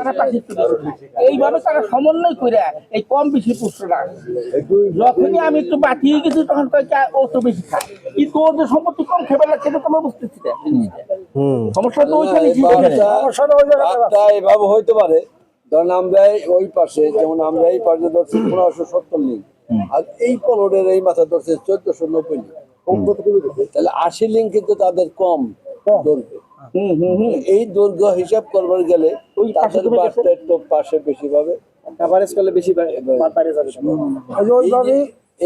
তারা। এইভাবে তারা সমন্বয় করে এই কম বেশি পুষ্টটা যখনই আমি একটু বাঁচিয়ে গেছি তখন ও তো বেশি খায়। কিন্তু ওদের সম্পত্তি কম খেবে না সেটা তোমার বুঝতেছি না। সমস্যা তো ওইখানে এভাবে হইতে পারে। ধরেন আমরা ওই পাশে যেমন আমরা এই পাশে ধরছি পনেরোশো সত্তর লিঙ্ক আর এই পনেরোর এই মাথা ধরছে চোদ্দশো নব্বই লিঙ্ক তাহলে আশি লিঙ্ক কিন্তু তাদের কম হুম এই দৈর্ঘ্য হিসাব করবার গেলে ওই পাশে তাদের বাসটা একটু পাশে বেশি পাবে। বেশি পারে যাবে।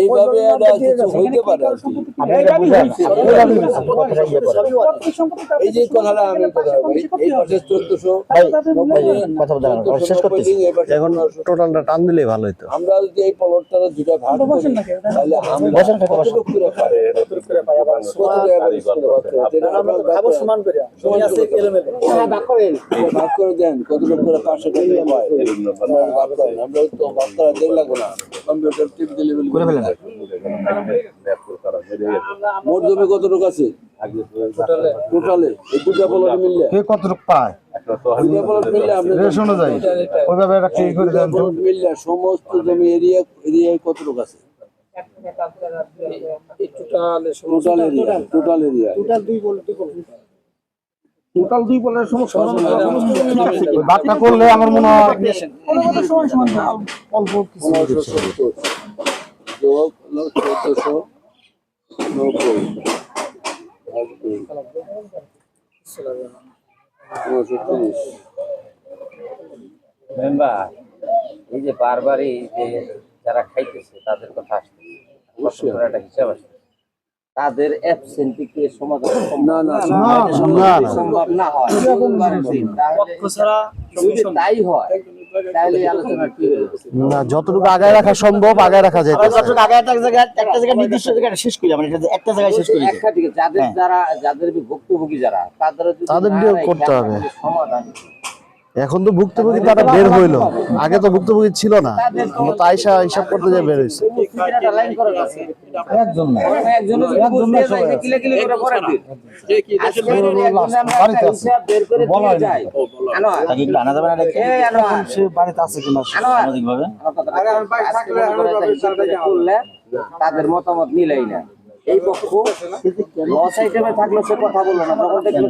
এইভাবে কিছু হইতে পারে। এই যে কথাটা আমি কথা বলি, এই পাশে চোদ্দশো কথা বলতে হবে না, শেষ করতেছি। এখন টোটালটা টান ভালো হতো আমরা যদি এই পলটটা দুটা ভাগ করি তাহলে আমরা কতটুকু করে পাই? কত করে পাচ্ছি? আমরা খাব সমান করে। সমান আছে এলোমেলো। ভাগ করে দেন কতটুকু করে পাঁচশো টাকা পাই আপনারা ভাগ করেন। আমরা তো ভাগ করা দেরি না কম্পিউটার টিপ দিলে করে ফেলেন মোট জমি কতটুকু আছে? টোটালে এই দুটা পলট মিললে? কে কতটুকু পায়? দুটা পলট মিললে আপনি রেশ অনুযায়ী। ওইভাবে একটা কি করে দেন তো। মিললে সমস্ত জমি এরিয়া এরিয়ায় কতটুকু আছে? Total area total area total দুই বলার সমস্যা করলে আমার মনে হয় অল্প কিছু পনেরোশো সত্তর যোগ হলো চোদ্দশো নব্বই। আর তিরিশ মেম্বার এই যে বারবারই যে যারা খাইতেছে তাদের কথা আসছে অবশ্যই। একটা হিসাব আসছে তাদের অ্যাবসেন্টি কে সমাধান সম্ভব না না না? না না সম্ভব না হয়। তাই হয় না যতটুকু আগায় রাখা সম্ভব আগায় রাখা যায় আগে একটা জায়গায় একটা জায়গায় নির্দিষ্ট জায়গায় শেষ করি আমরা একটা জায়গায় শেষ করি একটা যাদের যারা যাদের ভুক্তভোগী যারা তাদের তাদের করতে হবে। সমাধান এখন তো ভুক্তভোগী তারা বের হইল। আগে তো ভুক্তভোগী ছিল না। আমরা তো আয়সা হিসাব করতে যে বের হয়েছে তাদের মতামত মিলাই না। এই পক্ষ লস আইটেমে থাকলে সে কথা বলল না। তখন দেখল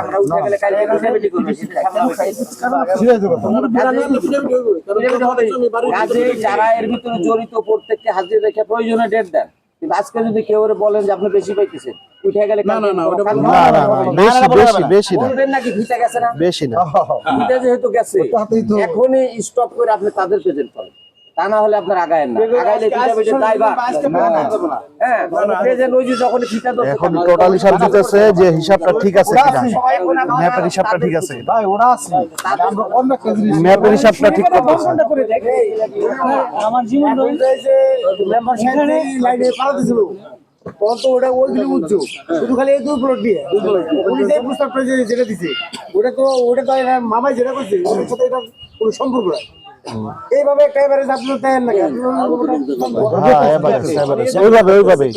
আমরা উঠে গেলে কালকে করবে। কাজে যারা এর ভিতরে জড়িত প্রত্যেককে হাজির রেখে প্রয়োজনে ডেট দেন কিন্তু আজকে যদি কেউ বলেন যে আপনি বেশি পাইতেছেন উঠে গেলে না না না না। না না বেশি বেশি বেশি না। বলবেন নাকি ভিটা গেছে না? বেশি না। ভিটা যেহেতু গেছে এখনই স্টপ করে আপনি তাদের প্রেজেন্ট করেন। তা না হলে আপনার আগায়েন না। আগাইলে হ্যাঁ। প্রেজেন্ট ওই যে যখন ভিটা দোষ এখন টোটাল হিসাব দিতেছে যে হিসাবটা ঠিক আছে কিনা। ম্যাপের হিসাবটা ঠিক আছে। ভাই ওরা আছে ম্যাপের হিসাবটা ঠিক করতেছে। আমার জীবন এখানে লাইনে পাড়া দিছিল তখন তো ওটা ওইগুলো উঠছো। শুধু খালি এই দুই প্লট দিয়ে উনি যে প্রস্তাবটা যেটা দিছে ওটা তো ওটা তো মামাই যেটা করছে ওটার সাথে এটা কোনো সম্পর্ক নাই। এইভাবে একটা এভারেজ আপনি দেন না হ্যাঁ এবারে এবারে ওইভাবে ওইভাবেই